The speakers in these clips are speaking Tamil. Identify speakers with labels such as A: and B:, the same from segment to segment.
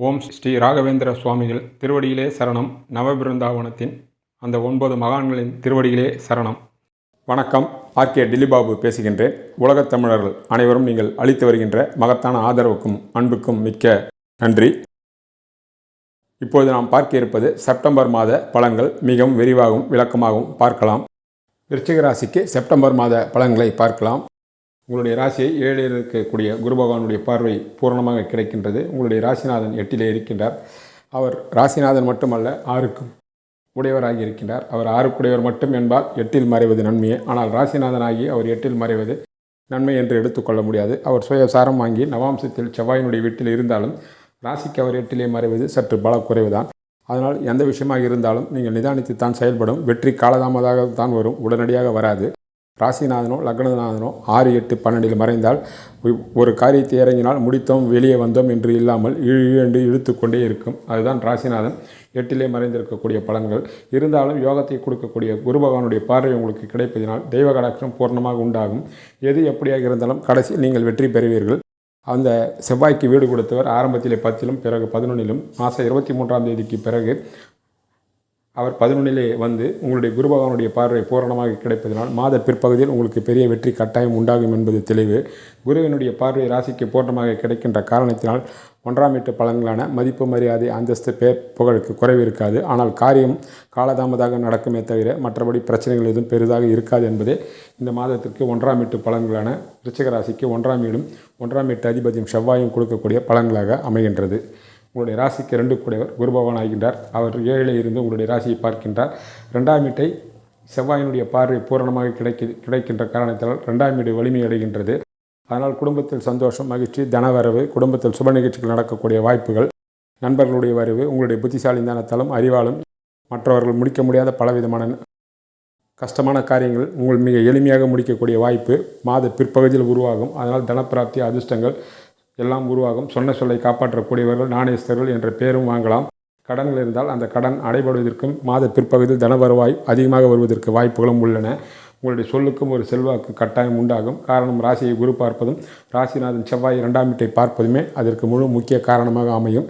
A: ஓம் ஸ்ரீ ராகவேந்திர சுவாமிகள் திருவடியிலே சரணம். நவபிருந்தாவனத்தின் அந்த ஒன்பது மகான்களின் திருவடியிலே சரணம். வணக்கம். ஆர்கே டில்லிபாபு பேசுகின்றேன். உலகத் தமிழர்கள் அனைவரும் நீங்கள் அளித்து வருகின்ற மகத்தான ஆதரவுக்கும் அன்புக்கும் மிக்க நன்றி. இப்பொழுது நாம் பார்க்க இருப்பது செப்டம்பர் மாத பலன்கள் மிகவும் விரிவாகவும் விளக்கமாகவும் பார்க்கலாம். விருச்சிக ராசிக்கு செப்டம்பர் மாத பலன்களை பார்க்கலாம். உங்களுடைய ராசியை ஏழில் இருக்கக்கூடிய குரு பகவானுடைய பார்வை பூரணமாக கிடைக்கின்றது. உங்களுடைய ராசிநாதன் எட்டிலே இருக்கின்றார். அவர் ராசிநாதன் மட்டுமல்ல ஆறுக்கும் உடையவராகி இருக்கின்றார். அவர் ஆறுக்குடையவர் மட்டும் என்பால் எட்டில் மறைவது நன்மையே. ஆனால் ராசிநாதனாகி அவர் எட்டில் மறைவது நன்மை என்று எடுத்துக்கொள்ள முடியாது. அவர் சுயசாரம் வாங்கி நவாம்சத்தில் செவ்வாயினுடைய வீட்டில் இருந்தாலும் ராசிக்கு அவர் எட்டிலே மறைவது சற்று பல குறைவுதான் அதனால் எந்த விஷயமாக இருந்தாலும் நீங்கள் நிதானித்து தான் செயல்படும். வெற்றி காலதாமதாக தான் வரும். உடனடியாக வராது. ராசிநாதனோ லக்னநாதனோ ஆறு எட்டு பன்னெண்டில் மறைந்தால் ஒரு காரியத்தை இறங்கினால் முடித்தோம் வெளியே வந்தோம் என்று இல்லாமல் இழு இழு என்று இழுத்து கொண்டே இருக்கும். அதுதான் ராசிநாதன். எட்டிலே மறைந்திருக்கக்கூடிய பலன்கள். இருந்தாலும் யோகத்தை கொடுக்கக்கூடிய குரு பகவானுடைய பார்வை உங்களுக்கு கிடைப்பதினால் தெய்வ கடாட்சம் பூர்ணமாக உண்டாகும். எது எப்படியாக இருந்தாலும் கடைசியில் நீங்கள் வெற்றி பெறுவீர்கள். அந்த செவ்வாய்க்கு வீடு கொடுத்தவர் ஆரம்பத்திலே பத்திலும் பிறகு பதினொன்றிலும் மாதம் இருபத்தி மூன்றாம் தேதிக்கு பிறகு அவர் பதினொன்றிலே வந்து உங்களுடைய குரு பகவானுடைய பார்வை பூரணமாக கிடைப்பதனால் மாத பிற்பகுதியில் உங்களுக்கு பெரிய வெற்றி கட்டாயம் உண்டாகும் என்பது தெளிவு. குருவினுடைய பார்வை ராசிக்கு பூர்ணமாக கிடைக்கின்ற காரணத்தினால் ஒன்றாம் வீட்டு பலன்களான மதிப்பு மரியாதை அந்தஸ்து பேர் புகழுக்கு குறைவு இருக்காது. ஆனால் காரியம் காலதாமதாக நடக்குமே தவிர மற்றபடி பிரச்சனைகள் எதுவும் பெரிதாக இருக்காது என்பதே இந்த மாதத்திற்கு ஒன்றாம் வீட்டு பலன்களான விருச்சிக ராசிக்கு ஒன்றாம் வீடும் ஒன்றாம் வீட்டு அதிபதியும் செவ்வாயும் கொடுக்கக்கூடிய பலன்களாக அமைகின்றது. உங்களுடைய ராசிக்கு ரெண்டு கூடையவர். குரு பகவான் ஆகின்றார். அவர் ஏழில் இருந்து உங்களுடைய ராசியை பார்க்கின்றார். ரெண்டாம் வீட்டை செவ்வாயினுடைய பார்வை பூரணமாக கிடைக்க கிடைக்கின்ற காரணத்தினால் ரெண்டாம் வீடு வலிமை அடைகின்றது. அதனால் குடும்பத்தில் சந்தோஷம் மகிழ்ச்சி தனவரவு குடும்பத்தில் சுப நிகழ்ச்சிகள் நடக்கக்கூடிய வாய்ப்புகள் நண்பர்களுடைய வரவு உங்களுடைய புத்திசாலிந்தானத்தாலும் அறிவாலும் மற்றவர்கள் முடிக்க முடியாத பலவிதமான கஷ்டமான காரியங்கள் உங்கள் மிக எளிமையாக முடிக்கக்கூடிய வாய்ப்பு. மாத பிற்பகுதியில் உருவாகும். அதனால் தனப்பிராப்தி அதிர்ஷ்டங்கள் எல்லாம் உருவாகும். சொன்ன சொல்லை காப்பாற்றக்கூடியவர்கள் நாணயஸ்தர்கள் என்ற பேரும் வாங்கலாம். கடன்கள் இருந்தால் அந்த கடன் அடைபடுவதற்கும் மாத பிற்பகுதியில் தன வருவாய் அதிகமாக வருவதற்கு வாய்ப்புகளும் உள்ளன. உங்களுடைய சொல்லுக்கும் ஒரு செல்வாக்கு கட்டாயம் உண்டாகும். காரணம் ராசியை குரு பார்ப்பதும் ராசிநாதன் செவ்வாய் இரண்டாம் வீட்டை பார்ப்பதுமே அதற்கு முழு முக்கிய காரணமாக அமையும்.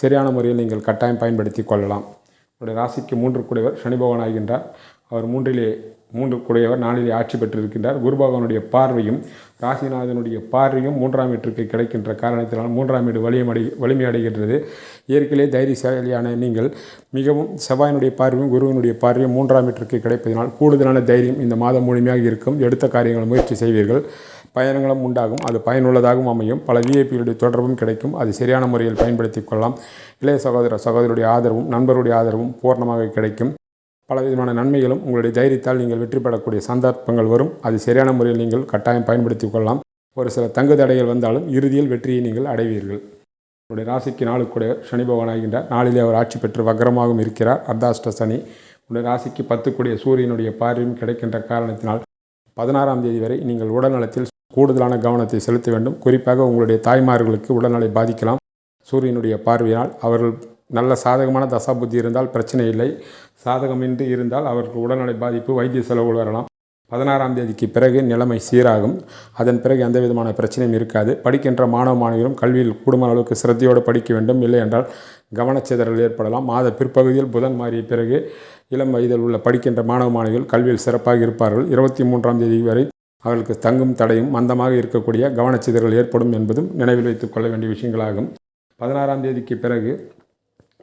A: சரியான முறையில் நீங்கள் கட்டாயம் பயன்படுத்தி கொள்ளலாம். உங்களுடைய ராசிக்கு மூன்று கூடியவர் சனி பகவான் ஆகின்றார். அவர் மூன்றிலே மூன்று கூடையவர் நாளிலே ஆட்சி பெற்றிருக்கின்றார். குரு பகவானுடைய பார்வையும் ராசிநாதனுடைய பார்வையும் மூன்றாம் வீட்டிற்கு கிடைக்கின்ற காரணத்தினால் மூன்றாம் வீடு வலியமடை வலிமையடைகின்றது இயற்கையிலே தைரியசாலியான நீங்கள் மிகவும் செவ்வாயினுடைய பார்வையும் குருவினுடைய பார்வையும் மூன்றாம் வீட்டிற்கு கிடைப்பதனால் கூடுதலான தைரியம் இந்த மாதம் முழுமையாக இருக்கும். எடுத்த காரியங்களை முயற்சி செய்வீர்கள். பயணங்களும் உண்டாகும். அது பயனுள்ளதாகவும் அமையும். பல விஐபிகளுடைய தொடர்பும் கிடைக்கும். அது சரியான முறையில் பயன்படுத்தி கொள்ளலாம். இளைய சகோதர சகோதரருடைய ஆதரவும் நண்பருடைய ஆதரவும் பூர்ணமாக கிடைக்கும். பலவிதமான நன்மைகளும் உங்களுடைய தைரியத்தால் நீங்கள் வெற்றி பெறக்கூடிய சந்தர்ப்பங்கள் வரும். அது சரியான முறையில் நீங்கள் கட்டாயம் பயன்படுத்திக் கொள்ளலாம். ஒரு சில தங்கு தடைகள் வந்தாலும் இறுதியில் வெற்றியை நீங்கள் அடைவீர்கள். உங்களுடைய ராசிக்கு நாளுக்குடைய கூட சனி பகவான் நாளிலே அவர் ஆட்சி பெற்று வக்ரமாகவும் இருக்கிறார். அர்த்தாஷ்ட சனி. உங்களுடைய ராசிக்கு பத்து சூரியனுடைய பார்வையும் கிடைக்கின்ற காரணத்தினால் பதினாறாம் தேதி வரை நீங்கள் உடல்நலத்தில் கூடுதலான கவனத்தை செலுத்த வேண்டும். குறிப்பாக உங்களுடைய தாய்மார்களுக்கு உடல்நலை பாதிக்கலாம். சூரியனுடைய பார்வையினால் அவர்கள் நல்ல சாதகமான தசாபுத்தி இருந்தால் பிரச்சனை இல்லை. சாதகமின்றி இருந்தால் அவருக்கு உடல்நலை பாதிப்பு வைத்திய செலவுகள் வரலாம். பதினாறாம் தேதிக்கு பிறகு நிலைமை சீராகும். அதன் பிறகு எந்த விதமான பிரச்சனையும் இருக்காது. படிக்கின்ற மாணவ மாணவிகளும் கல்வியில் கூடுமான அளவுக்கு சிரத்தையோடு படிக்க வேண்டும். இல்லை என்றால் கவனச்சிதறல் ஏற்படலாம். மாத பிற்பகுதியில் புதன் மாறிய பிறகு இளம் வயதில் உள்ள படிக்கின்ற மாணவ மாணவிகள் கல்வியில் சிறப்பாக இருப்பார்கள். இருபத்தி மூன்றாம் தேதி வரை அவர்களுக்கு தங்கும் தடையும் மந்தமாக இருக்கக்கூடிய கவனச்சிதறல் ஏற்படும் என்பதும் நினைவில் வைத்துக் கொள்ள வேண்டிய விஷயங்களாகும். பதினாறாம் தேதிக்கு பிறகு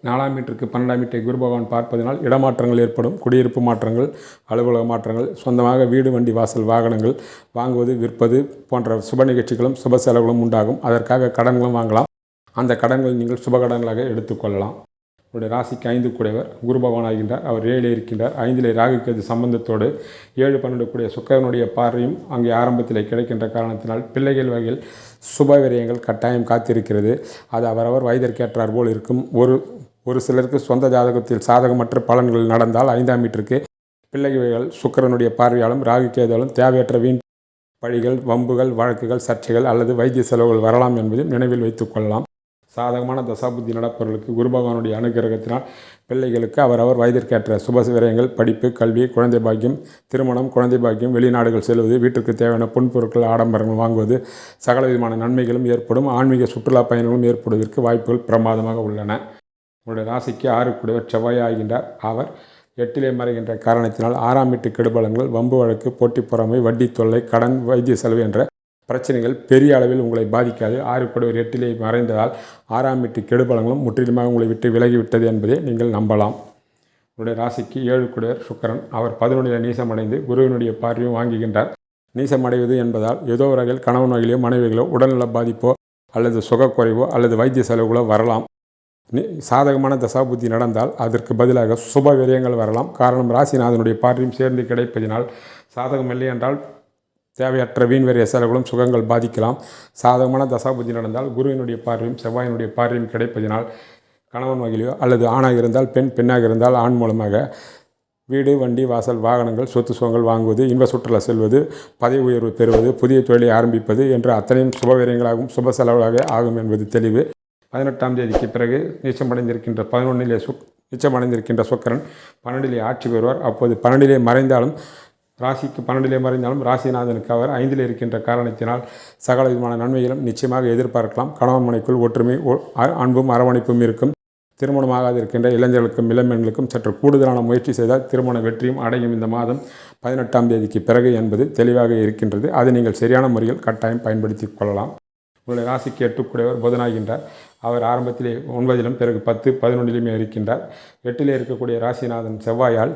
A: நாலாம் மீட்டருக்கு பன்னெண்டாம் மீட்டை குரு பகவான் பார்ப்பதனால் இடமாற்றங்கள் ஏற்படும் குடியிருப்பு மாற்றங்கள் அலுவலக மாற்றங்கள் சொந்தமாக வீடு வண்டி வாசல் வாகனங்கள் வாங்குவது விற்பது போன்ற சுப நிகழ்ச்சிகளும் சுப செலவுகளும் உண்டாகும். அதற்காக கடன்களும் வாங்கலாம். அந்த கடன்களை நீங்கள் சுப கடன்களாக எடுத்துக்கொள்ளலாம் உங்களுடைய ராசிக்கு ஐந்து கூடையவர் குரு பகவான் ஆகின்றார். அவர் ஏழில் இருக்கின்றார். ஐந்திலே ராகுக்கது சம்பந்தத்தோடு ஏழு பன்னெண்டு கூடிய சுக்கரனுடைய பார்வையும் அங்கே ஆரம்பத்தில் கிடைக்கின்ற காரணத்தினால் பிள்ளைகள் வகையில் சுப விரயங்கள் கட்டாயம் காத்திருக்கிறது. அது அவரவர் வயதிற்கேற்றார் போல் இருக்கும். ஒரு ஒரு சிலருக்கு சொந்த ஜாதகத்தில் சாதகமற்ற பலன்கள் நடந்தால் ஐந்தாம் வீட்டிற்கு. பிள்ளைகள் சுக்கிரனுடைய பார்வையாலும் ராகு கேதாலும் தேவையற்ற வீண் பழிகள் வம்புகள் வழக்குகள் சர்ச்சைகள் அல்லது வைத்திய செலவுகள் வரலாம் என்பதையும் நினைவில் வைத்துக்கொள்ளலாம் சாதகமான தசாபுத்தி நடப்பவர்களுக்கு குரு பகவானுடைய அனுகிரகத்தினால் பிள்ளைகளுக்கு அவரவர் வயதிற்கேற்ற சுப விரயங்கள் படிப்பு கல்வி குழந்தை பாக்கியம் திருமணம் குழந்தை பாக்கியம் வெளிநாடுகள் செல்வது வீட்டிற்கு தேவையான பொன்பொருட்கள் ஆடம்பரங்கள் வாங்குவது சகல விதமான நன்மைகளும் ஏற்படும். ஆன்மீக சுற்றுலா பயணங்களும் ஏற்படுவதற்கு வாய்ப்புகள் பிரமாதமாக உள்ளன. உங்களுடைய ராசிக்கு ஆறு செவ்வாயாகின்றார் அவர் எட்டிலே மறைகின்ற காரணத்தினால் ஆறாம் வீட்டு கெடுபலங்கள் வம்பு வழக்கு போட்டி பொறாமை வட்டி தொல்லை கடன் வைத்திய செலவு என்ற பிரச்சனைகள் பெரிய அளவில் உங்களை பாதிக்காது. ஆறு கூடியவர் எட்டிலே மறைந்ததால் ஆறாம் வீட்டு கெடுபலங்களும் முற்றிலுமாக உங்களை விட்டு விலகிவிட்டது என்பதை நீங்கள் நம்பலாம். உங்களுடைய ராசிக்கு ஏழு கூடியவர் சுக்கரன். அவர் பதினொன்றில் நீசமடைந்து குருவினுடைய பார்வையும் வாங்குகின்றார். நீசமடைவது என்பதால் ஏதோ ஒரு வகையில் கணவன் வகையிலோ மனைவிகளோ உடல்நல பாதிப்போ அல்லது சுகக்குறைவோ அல்லது வைத்திய செலவுகளோ வரலாம். சாதகமான தசாபுத்தி நடந்தால் அதற்கு பதிலாக சுப விரயங்கள் வரலாம். காரணம் ராசிநாதனுடைய பார்வையும் சேர்ந்து கிடைப்பதினால் சாதகம் இல்லை என்றால் தேவையற்ற வீண்வரிய செலவுகளும் சுகங்கள் பாதிக்கலாம். சாதகமான தசாபுத்தி நடந்தால் குருவினுடைய பார்வையும் செவ்வாயினுடைய பார்வையும் கிடைப்பதினால் கணவன் வகையிலோ அல்லது ஆணாக இருந்தால் பெண் பெண்ணாக இருந்தால் ஆண் மூலமாக வீடு வண்டி வாசல் வாகனங்கள் சொத்து சுகங்கள் வாங்குவது இன்ப சுற்றுலா செல்வது பதவி உயர்வு பெறுவது புதிய தொழிலை ஆரம்பிப்பது என்ற அத்தனையும் சுபவிரயங்களாகவும் சுப செலவுகளாக ஆகும் என்பது தெளிவு. பதினெட்டாம் தேதிக்கு பிறகு நீச்சமடைந்திருக்கின்ற பதினொன்றிலே சுக் நீச்சமடைந்திருக்கின்ற சுக்கரன் பன்னெண்டிலே ஆட்சி பெறுவார். அப்போது பன்னெண்டிலே மறைந்தாலும் ராசிக்கு பன்னெண்டிலே மறைந்தாலும் ராசிநாதனுக்கு அவர் ஐந்தில் இருக்கின்ற காரணத்தினால் சகல விதமான நன்மைகளும் நிச்சயமாக எதிர்பார்க்கலாம். கணவன் மனைக்குள் ஒற்றுமை அன்பும் அரவணைப்பும் இருக்கும். திருமணமாகாது இருக்கின்ற இளைஞர்களுக்கும் இளம்பெண்களுக்கும் சற்று கூடுதலான முயற்சி செய்தால் திருமண வெற்றியும் அடையும் இந்த மாதம் பதினெட்டாம் தேதிக்கு பிறகு என்பது தெளிவாக இருக்கின்றது. அதை நீங்கள் சரியான முறையில் கட்டாயம் பயன்படுத்தி கொள்ளலாம். உங்களுடைய ராசிக்கு எட்டுக்குடையவர் புதனாகின்றார். அவர் ஆரம்பத்திலே ஒன்பதிலும் பிறகு பத்து பதினொன்றிலுமே இருக்கின்றார். எட்டிலே இருக்கக்கூடிய ராசிநாதன் செவ்வாயால்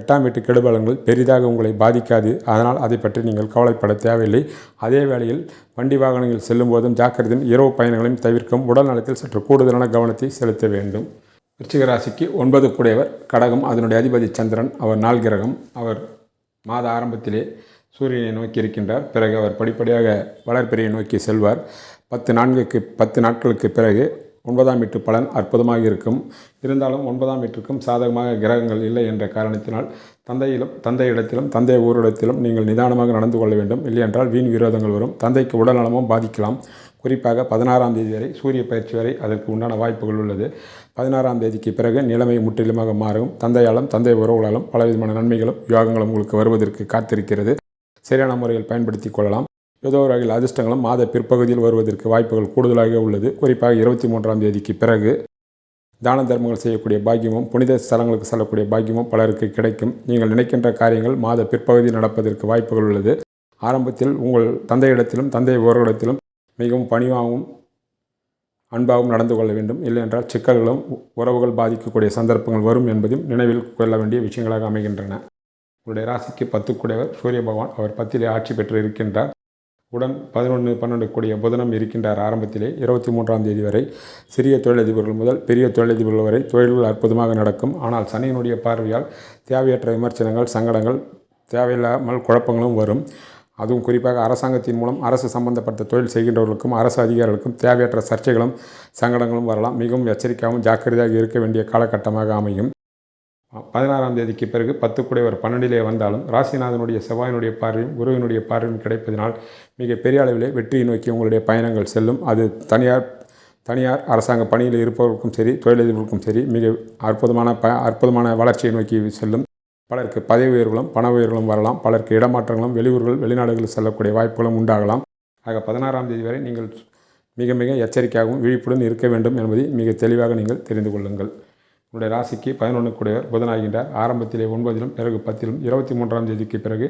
A: எட்டாம் வீட்டு கெடுபலங்கள் பெரிதாக உங்களை பாதிக்காது. அதனால் அதை பற்றி நீங்கள் கவலைப்பட தேவையில்லை. அதே வேளையில் வண்டி வாகனங்கள் செல்லும் போதும் ஜாக்கிரதையும் இரவு பயணங்களையும் தவிர்க்கும் உடல் நலத்தில் சற்று கூடுதலான கவனத்தை செலுத்த வேண்டும். விருச்சிக ராசிக்கு ஒன்பது கூடையவர் கடகம் அதனுடைய அதிபதி சந்திரன் அவர் நாள் கிரகம். அவர் மாத ஆரம்பத்திலே சூரியனை நோக்கி இருக்கின்றார். பிறகு அவர் படிப்படியாக வளர்பிறையை நோக்கி செல்வார். பத்து நான்குக்கு பத்து நாட்களுக்கு பிறகு ஒன்பதாம் வீட்டு பலன் அற்புதமாக இருக்கும். இருந்தாலும் ஒன்பதாம் வீட்டிற்கும் சாதகமாக கிரகங்கள் இல்லை என்ற காரணத்தினால் தந்தையிலும் தந்தையிடத்திலும் தந்தை ஊரிடத்திலும் நீங்கள் நிதானமாக நடந்து கொள்ள வேண்டும். இல்லையென்றால் வீண் விரோதங்கள் வரும். தந்தைக்கு உடல்நலமும் பாதிக்கலாம். குறிப்பாக பதினாறாம் தேதி வரை சூரிய பயிற்சி வரை அதற்கு உண்டான வாய்ப்புகள் உள்ளது. பதினாறாம் தேதிக்கு பிறகு நிலைமை முற்றிலுமாக மாறும். தந்தையாலும் தந்தை உறவுகளாலும் பலவிதமான நன்மைகளும் யோகங்களும் உங்களுக்கு வருவதற்கு காத்திருக்கிறது. சரியான முறையில் பயன்படுத்தி கொள்ளலாம். ஏதோ ஒரு வகையில் அதிர்ஷ்டங்களும் மாத பிற்பகுதியில் வருவதற்கு வாய்ப்புகள் கூடுதலாக உள்ளது. குறிப்பாக இருபத்தி மூன்றாம் தேதிக்கு பிறகு தான தர்மங்கள் செய்யக்கூடிய பாக்கியமும் புனித ஸ்தலங்களுக்கு செல்லக்கூடிய பாக்கியமும் பலருக்கு கிடைக்கும். நீங்கள் நினைக்கின்ற காரியங்கள் மாத பிற்பகுதியில் நடப்பதற்கு வாய்ப்புகள் உள்ளது. ஆரம்பத்தில் உங்கள் தந்தையிடத்திலும் தந்தை உறவிடத்திலும் மிகவும் பணிவாகவும் அன்பாகவும் நடந்து கொள்ள வேண்டும். இல்லையென்றால் சிக்கல்களும் உ- உறவுகள் பாதிக்கக்கூடிய சந்தர்ப்பங்கள் வரும் என்பதையும் நினைவில் கொள்ள வேண்டிய விஷயங்களாக அமைகின்றன. உங்களுடைய ராசிக்கு பத்துக்குடையவர் சூரிய பகவான் அவர் பத்திலே ஆட்சி பெற்று இருக்கின்றார் உடன் பதினொன்று பன்னெண்டு கூடிய புதனம் இருக்கின்றார் ஆரம்பத்திலே. இருபத்தி மூன்றாம் தேதி வரை சிறிய தொழிலதிபர்கள் முதல் பெரிய தொழிலதிபர்கள் வரை தொழில்கள் அற்புதமாக நடக்கும். ஆனால் சனியினுடைய பார்வையால் தேவையற்ற விமர்சனங்கள் சங்கடங்கள் தேவையில்லாமல் குழப்பங்களும் வரும். அதுவும் குறிப்பாக அரசாங்கத்தின் மூலம் அரசு சம்பந்தப்பட்ட தொழில் செய்கின்றவர்களுக்கும் அரசு அதிகாரிகளுக்கும் தேவையற்ற சர்ச்சைகளும் சங்கடங்களும் வரலாம். மிகவும் எச்சரிக்கையாகவும் ஜாக்கிரதையாக இருக்க வேண்டிய காலகட்டமாக அமையும். பதினாறாம் தேதிக்கு பிறகு பத்து குடைவர் பன்னெண்டிலே வந்தாலும் ராசிநாதனுடைய செவ்வாயினுடைய பார்வையும் குருவினுடைய பார்வையும் கிடைப்பதனால் மிக பெரிய அளவிலே வெற்றியை நோக்கி உங்களுடைய பயணங்கள் செல்லும். அது தனியார் தனியார் அரசாங்க பணியில் இருப்பவர்களுக்கும் சரி தொழிலதிபர்களுக்கும் சரி மிக அற்புதமான ப அற்புதமான வளர்ச்சியை நோக்கி செல்லும். பலருக்கு பதவி உயர்வுகளும் பண உயர்வுகளும் வரலாம். பலருக்கு இடமாற்றங்களும் வெளியூர்கள் வெளிநாடுகளில் செல்லக்கூடிய வாய்ப்புகளும் உண்டாகலாம். ஆக பதினாறாம் தேதி வரை நீங்கள் மிக மிக எச்சரிக்கையாகவும் விழிப்புடன் இருக்க வேண்டும் என்பதை மிக தெளிவாக நீங்கள் தெரிந்து கொள்ளுங்கள். உங்களுடைய ராசிக்கு பதினொன்று கூடியவர் புதனாகின்றார். ஆரம்பத்திலே ஒன்பதிலும் பிறகு பத்திலும் இருபத்தி மூன்றாம் தேதிக்கு பிறகு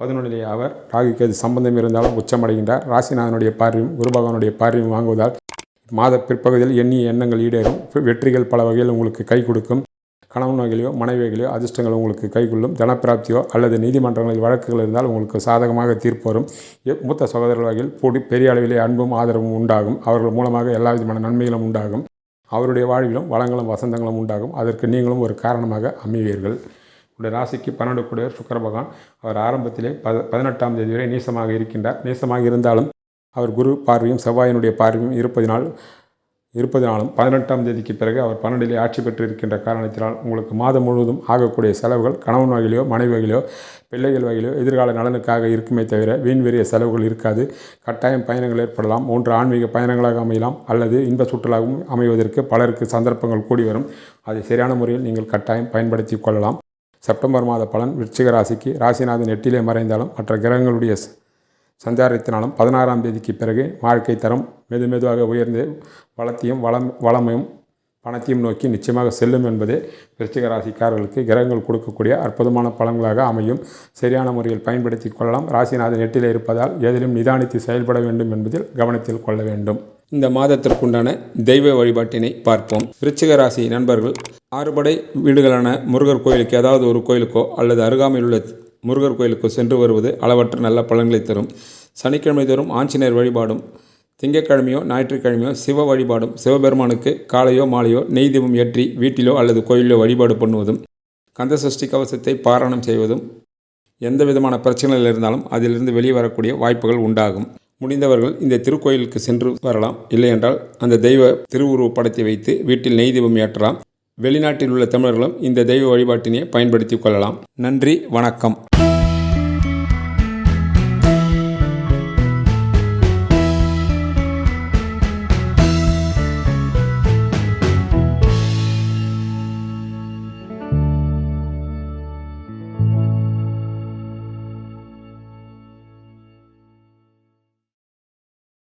A: பதினொன்றிலே அவர் ராகுக்கு அது சம்பந்தம் இருந்தாலும் உச்சமடைகின்றார். ராசிநாதனுடைய பார்வையும் குரு பகவானுடைய பார்வையும் வாங்குவதால் மாத பிற்பகுதியில் எண்ணிய எண்ணங்கள் ஈடேறும். வெற்றிகள் பல வகையில் உங்களுக்கு கை கொடுக்கும். கணவன் வகையிலையோ மனைவிகளையோ அதிர்ஷ்டங்கள் உங்களுக்கு கைகொள்ளும் தனப்பிராப்தியோ அல்லது நீதிமன்றங்களில் வழக்குகள் இருந்தால் உங்களுக்கு சாதகமாக தீர்ப்பு வரும். மூத்த சகோதரர் வகையில் கூடி பெரிய அளவிலே அன்பும் ஆதரவும் உண்டாகும். அவர்கள் மூலமாக எல்லா விதமான நன்மைகளும் உண்டாகும். அவருடைய வாழ்விலும் வளங்களும் வசந்தங்களும் உண்டாகும். அதற்கு நீங்களும் ஒரு காரணமாக அமைவீர்கள். உடைய ராசிக்கு பன்னெண்டு கூடியவர் சுக்கர பகவான் அவர் ஆரம்பத்திலே பத பதினெட்டாம் தேதி வரை நீசமாக இருக்கின்றார். நீசமாக இருந்தாலும் அவர் குரு பார்வையும் செவ்வாயினுடைய பார்வையும் இருப்பதினால் இருப்பதனாலும் பதினெட்டாம் தேதிக்கு பிறகு அவர் பன்னெண்டிலே ஆட்சி பெற்று இருக்கின்ற காரணத்தினால் உங்களுக்கு மாதம் முழுவதும் ஆகக்கூடிய செலவுகள் கணவன் வகையிலோ மனைவி வகையிலோ பிள்ளைகள் வகையிலோ எதிர்கால நலனுக்காக இருக்குமே தவிர வீண் வெறிய செலவுகள் இருக்காது. கட்டாயம் பயணங்கள் ஏற்படலாம். ஒன்று ஆன்மீக பயணங்களாக அமையலாம். அல்லது இன்ப சுற்றுலாவும் அமைவதற்கு பலருக்கு சந்தர்ப்பங்கள் கூடி வரும். அதை சரியான முறையில் நீங்கள் கட்டாயம் பயன்படுத்தி கொள்ளலாம். செப்டம்பர் மாத பலன் விருச்சிக ராசிக்கு. ராசிநாதன் எட்டிலே மறைந்தாலும் மற்ற கிரகங்களுடைய சஞ்சாரத்தினாலும் பதினாறாம் தேதிக்கு பிறகு வாழ்க்கை தரம் மெது மெதுவாக உயர்ந்து வளத்தையும் வளம் வளமையும் பணத்தையும் நோக்கி நிச்சயமாக செல்லும் என்பதே விருச்சிக ராசிக்காரர்களுக்கு கிரகங்கள் கொடுக்கக்கூடிய அற்புதமான பலன்களாக அமையும். சரியான முறையில் பயன்படுத்தி கொள்ளலாம். ராசிநாதன் எட்டில் இருப்பதால் எதிலும் நிதானித்து செயல்பட வேண்டும் என்பதில் கவனத்தில் கொள்ள வேண்டும். இந்த மாதத்திற்குண்டான தெய்வ வழிபாட்டினை பார்ப்போம். விருச்சிக ராசி நண்பர்கள் ஆறுபடை வீடுகளான முருகர் கோயிலுக்கு ஏதாவது ஒரு கோயிலுக்கோ அல்லது அருகாமையில் உள்ள முருகர் கோயிலுக்கு சென்று வருவது அளவற்ற நல்ல பலன்களை தரும். சனிக்கிழமை தோறும் ஆஞ்சநேயர் வழிபாடும் திங்கட்கிழமையோ ஞாயிற்றுக்கிழமையோ சிவ வழிபாடும் சிவபெருமானுக்கு காலையோ மாலையோ நெய் தீபம் ஏற்றி வீட்டிலோ அல்லது கோயிலிலோ வழிபாடு பண்ணுவதும் கந்த சஷ்டி கவசத்தை பாராயணம் செய்வதும் எந்த விதமான பிரச்சனைகள் இருந்தாலும் அதிலிருந்து வெளியே வரக்கூடிய வாய்ப்புகள் உண்டாகும். முடிந்தவர்கள் இந்த திருக்கோயிலுக்கு சென்று வரலாம். இல்லையென்றால் அந்த தெய்வ திருவுருவ படத்தை வைத்து வீட்டில் நெய் தீபம் ஏற்றலாம். வெளிநாட்டில் உள்ள தமிழர்களும் இந்த தெய்வ வழிபாட்டினை பயன்படுத்திக் கொள்ளலாம். நன்றி வணக்கம்.